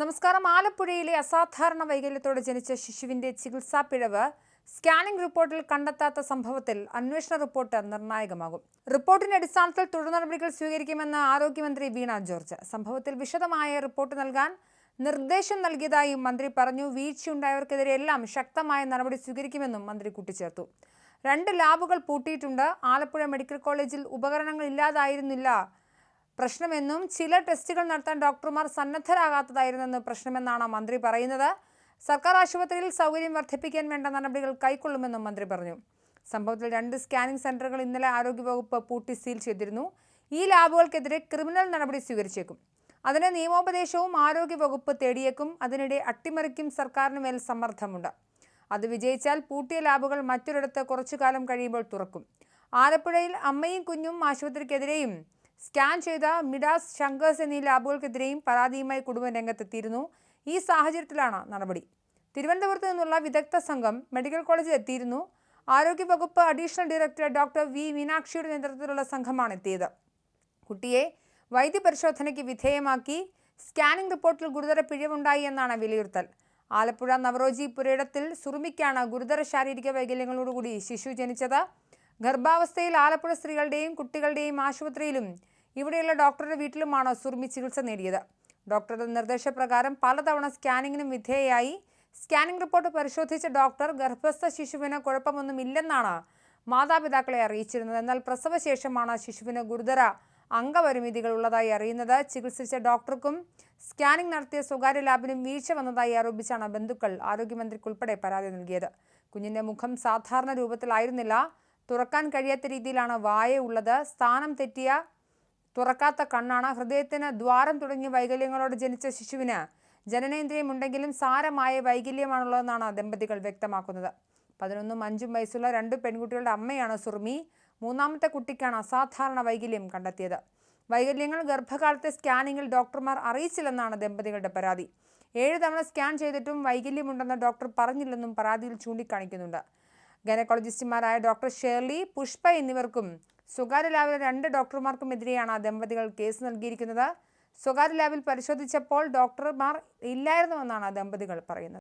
നമസ്കാരം. ആലപ്പുഴയിലെ അസാധാരണ വൈകല്യത്തോടെ ജനിച്ച ശിശുവിന്റെ ചികിത്സാ പിഴവ് സ്കാനിംഗ് റിപ്പോർട്ടിൽ കണ്ടെത്താത്ത സംഭവത്തിൽ അന്വേഷണ റിപ്പോർട്ട് നിർണായകമാകും. റിപ്പോർട്ടിന്റെ അടിസ്ഥാനത്തിൽ തുടർ നടപടികൾ സ്വീകരിക്കുമെന്ന് ആരോഗ്യമന്ത്രി വീണ ജോർജ്. സംഭവത്തിൽ വിശദമായ റിപ്പോർട്ട് നൽകാൻ നിർദ്ദേശം നൽകിയതായും മന്ത്രി പറഞ്ഞു. വീഴ്ചയുണ്ടായവർക്കെതിരെ എല്ലാം ശക്തമായ നടപടി സ്വീകരിക്കുമെന്നും മന്ത്രി കൂട്ടിച്ചേർത്തു. രണ്ട് ലാബുകൾ പൂട്ടിയിട്ടുണ്ട്. ആലപ്പുഴ മെഡിക്കൽ കോളേജിൽ ഉപകരണങ്ങൾ ഇല്ലാതായിരുന്നില്ല പ്രശ്നമെന്നും ചില ടെസ്റ്റുകൾ നടത്താൻ ഡോക്ടർമാർ സന്നദ്ധരാകാത്തതായിരുന്നെന്ന് പ്രശ്നമെന്നാണ് മന്ത്രി പറയുന്നത്. സർക്കാർ ആശുപത്രിയിൽ സൗകര്യം വർദ്ധിപ്പിക്കാൻ വേണ്ട നടപടികൾ കൈക്കൊള്ളുമെന്നും മന്ത്രി പറഞ്ഞു. സംഭവത്തിൽ രണ്ട് സ്കാനിംഗ് സെന്ററുകൾ ഇന്നലെ ആരോഗ്യവകുപ്പ് പൂട്ടി സീൽ ചെയ്തിരുന്നു. ഈ ലാബുകൾക്കെതിരെ ക്രിമിനൽ നടപടി സ്വീകരിച്ചേക്കും. അതിന് നിയമോപദേശവും ആരോഗ്യവകുപ്പ് തേടിയേക്കും. അതിനിടെ അട്ടിമറിക്കും സർക്കാരിന് മേൽ സമ്മർദ്ദമുണ്ട്. അത് വിജയിച്ചാൽ പൂട്ടിയ ലാബുകൾ മറ്റൊരിടത്ത് കുറച്ചു കാലം കഴിയുമ്പോൾ തുറക്കും. ആലപ്പുഴയിൽ അമ്മയും കുഞ്ഞും ആശുപത്രിക്കെതിരെയും സ്കാൻ ചെയ്ത മിഡാസ് ശങ്കേഴ്സ് എന്നീ ലാബുകൾക്കെതിരെയും പരാതിയുമായി കുടുംബം രംഗത്തെത്തിയിരുന്നു. ഈ സാഹചര്യത്തിലാണ് നടപടി. തിരുവനന്തപുരത്ത് നിന്നുള്ള വിദഗ്ധ സംഘം മെഡിക്കൽ കോളേജിൽ എത്തിയിരുന്നു. ആരോഗ്യവകുപ്പ് അഡീഷണൽ ഡയറക്ടർ ഡോക്ടർ വി മീനാക്ഷിയുടെ നേതൃത്വത്തിലുള്ള സംഘമാണ് എത്തിയത്. കുട്ടിയെ വൈദ്യപരിശോധനയ്ക്ക് വിധേയമാക്കി സ്കാനിംഗ് റിപ്പോർട്ടിൽ ഗുരുതര പിഴവുണ്ടായി എന്നാണ് വിലയിരുത്തൽ. ആലപ്പുഴ നവറോജി പുരയിടത്തിൽ സുറുമിക്കാണ് ഗുരുതര ശാരീരിക വൈകല്യങ്ങളോടുകൂടി ശിശു ജനിച്ചത്. ഗർഭാവസ്ഥയിൽ ആലപ്പുഴ സ്ത്രീകളുടെയും കുട്ടികളുടെയും ആശുപത്രിയിലും ഇവിടെയുള്ള ഡോക്ടറുടെ വീട്ടിലുമാണ് സുർമി ചികിത്സ നേടിയത്. ഡോക്ടറുടെ നിർദ്ദേശപ്രകാരം പലതവണ സ്കാനിങ്ങിനും വിധേയയായി. സ്കാനിംഗ് റിപ്പോർട്ട് പരിശോധിച്ച ഡോക്ടർ ഗർഭസ്ഥ ശിശുവിന് കുഴപ്പമൊന്നുമില്ലെന്നാണ് മാതാപിതാക്കളെ അറിയിച്ചിരുന്നത്. എന്നാൽ പ്രസവശേഷമാണ് ശിശുവിന് ഗുരുതര അംഗപരിമിതികൾ ഉള്ളതായി അറിയുന്നത്. ചികിത്സിച്ച ഡോക്ടർക്കും സ്കാനിംഗ് നടത്തിയ സ്വകാര്യ ലാബിനും വീഴ്ച വന്നതായി ആരോപിച്ചാണ് ബന്ധുക്കൾ ആരോഗ്യമന്ത്രിക്കുൾപ്പെടെ പരാതി നൽകിയത്. കുഞ്ഞിന്റെ മുഖം സാധാരണ രൂപത്തിലായിരുന്നില്ല. തുറക്കാൻ കഴിയാത്ത രീതിയിലാണ് വായ ഉള്ളത്. സ്ഥാനം തെറ്റിയ തുറക്കാത്ത കണ്ണാണ്. ഹൃദയത്തിന് ദ്വാരം തുടങ്ങിയ വൈകല്യങ്ങളോട് ജനിച്ച ശിശുവിന് ജനനേന്ദ്രിയമുണ്ടെങ്കിലും സാരമായ വൈകല്യമാണുള്ളതെന്നാണ് ദമ്പതികൾ വ്യക്തമാക്കുന്നത്. പതിനൊന്നും അഞ്ചും വയസ്സുള്ള രണ്ട് പെൺകുട്ടികളുടെ അമ്മയാണ് സുർമി. മൂന്നാമത്തെ കുട്ടിക്കാണ് അസാധാരണ വൈകല്യം കണ്ടെത്തിയത്. വൈകല്യങ്ങൾ ഗർഭകാലത്തെ സ്കാനിങ്ങിൽ ഡോക്ടർമാർ അറിയിച്ചില്ലെന്നാണ് ദമ്പതികളുടെ പരാതി. ഏഴ് തവണ സ്കാൻ ചെയ്തിട്ടും വൈകല്യമുണ്ടെന്ന് ഡോക്ടർ പറഞ്ഞില്ലെന്നും പരാതിയിൽ ചൂണ്ടിക്കാണിക്കുന്നുണ്ട്. ഗൈനക്കോളജിസ്റ്റുമാരായ ഡോക്ടർ ഷേർലി പുഷ്പ എന്നിവർക്കും സ്വകാര്യ ലാബിലെ രണ്ട് ഡോക്ടർമാർക്കുമെതിരെയാണ് ദമ്പതികൾ കേസ് നൽകിയിരിക്കുന്നത്. സ്വകാര്യ ലാബിൽ പരിശോധിച്ചപ്പോൾ ഡോക്ടർമാർ ഇല്ലായിരുന്നുവെന്നാണ് ദമ്പതികൾ പറയുന്നത്.